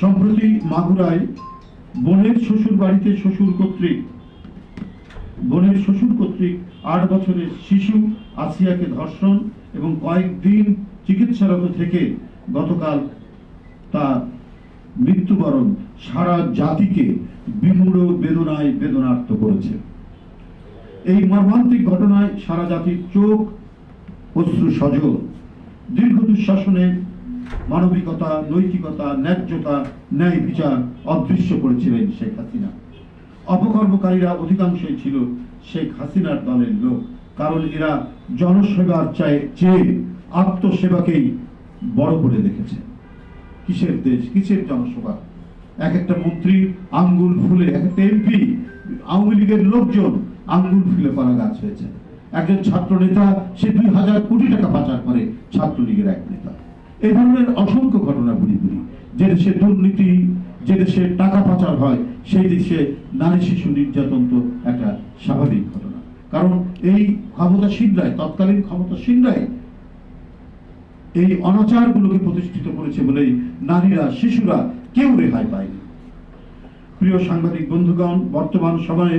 সম্প্রতি মাগুরায় বোনের শ্বশুর বাড়িতে শ্বশুর কর্তৃক, বোনের শ্বশুর কর্তৃক আট বছরের শিশু আসিয়াকে ধর্ষণ এবং কয়েকদিন চিকিৎসারত থেকে গতকাল তা মৃত্যুবরণ সারা জাতিকে বিমূঢ় বেদনায় বেদনার্ত করেছে। এই মর্মান্তিক ঘটনায় সারা জাতির চোখ অশ্রু সজল। দীর্ঘ দুঃশাসনে মানবিকতা, নৈতিকতা, ন্যায্যতা, ন্যায় বিচার অদৃশ্য করেছিলেন শেখ হাসিনা। অপকর্মকারীরা অধিকাংশই ছিল শেখ হাসিনার দলের লোক, কারণ এরা জনসেবার চায় চেয়ে আত্মসেবাকেই বড় করে দেখেছে কিসের দেশ? কিসের জনসভা এক একটা মন্ত্রী আঙ্গুল ফুলে, এক একটা এমপি, আওয়ামী লীগের লোকজন আঙ্গুল ফুলে করা গাছ হয়েছে। একজন ছাত্র নেতা সে দুই হাজার কোটি টাকা পাচার করে ছাত্রলীগের এক নেতা। এই ধরনের অসংখ্য ঘটনা বুড়ি বুড়ি যে দেশে দুর্নীতি, যে দেশে টাকা পাচার হয়, সেই দেশে নারী শিশু নির্যাতন তো একটা স্বাভাবিক ঘটনা। কারণ এই ক্ষমতাসীনরাই তৎকালীন ক্ষমতাসীনরাই এই অনাচারগুলোকে প্রতিষ্ঠিত করেছে বলেই নারীরা, শিশুরা কেউ রেহাই পায়নি। প্রিয় সাংবাদিক বন্ধুগণ, বর্তমান সময়ে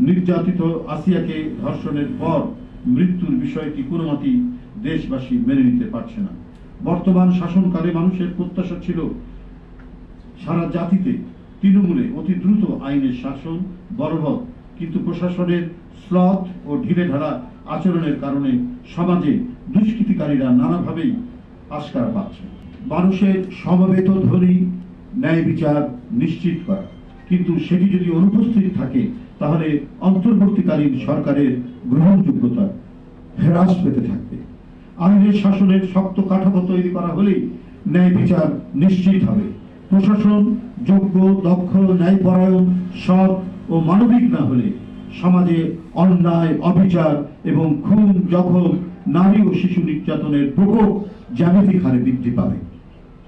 নির্যাতিত আসিয়াকে ধর্ষণের পর মৃত্যুর বিষয়টি কোনো মতেই দেশবাসী মেনে নিতে পারছে না। বর্তমান শাসনকালে মানুষের প্রত্যাশা ছিল সারা জাতিতে তৃণমূলে অতি দ্রুত আইনের শাসন বলবৎ কিন্তু প্রশাসনের স্লথ ও ঢিলে ঢালা আচরণের কারণে সমাজে দুষ্কৃতিকারীরা নানাভাবেই আস্কার পাচ্ছে। মানুষের সমবেত ধ্বনি ন্যায় বিচার নিশ্চিত করা। কিন্তু সেটি যদি অনুপস্থিত থাকে, তাহলে অন্তর্বর্তীকালীন সরকারের গ্রহণযোগ্যতা হ্রাস পেতে থাকবে। আইনের শাসনের শক্ত কাঠামো তৈরি করা হলেই ন্যায় বিচার নিশ্চিত হবে। প্রশাসন যোগ্য, দক্ষ, ন্যায়পরায়ণ, সৎ ও মানবিক না হলে সমাজে অন্যায়, অবিচার এবং খুন জখম, নারী ও শিশু নির্যাতনের প্রকোপ জ্যামিতিক হারে বৃদ্ধি পাবে।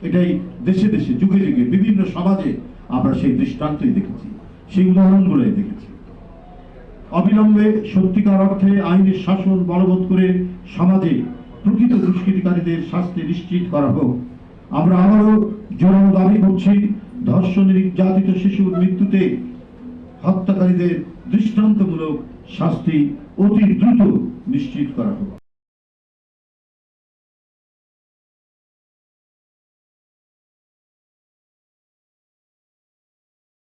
এটাই দেশে দেশে, যুগে যুগে বিভিন্ন সমাজে আমরা সেই দৃষ্টান্তই দেখেছি, সেই উদাহরণগুলোই দেখেছি। অবিলম্বে সত্যিকার অর্থে আইনের শাসন বলবৎ করে সমাজে প্রকৃত দুষ্কৃতিকারীদের শাস্তি নিশ্চিত করা হোক। আমরা আবারও জোরালো দাবি করছি ধর্ষণ নির্যাতিত শিশুর মৃত্যুতে হত্যাকারীদের দৃষ্টান্তমূলক শাস্তি অতি দ্রুত নিশ্চিত করা হোক।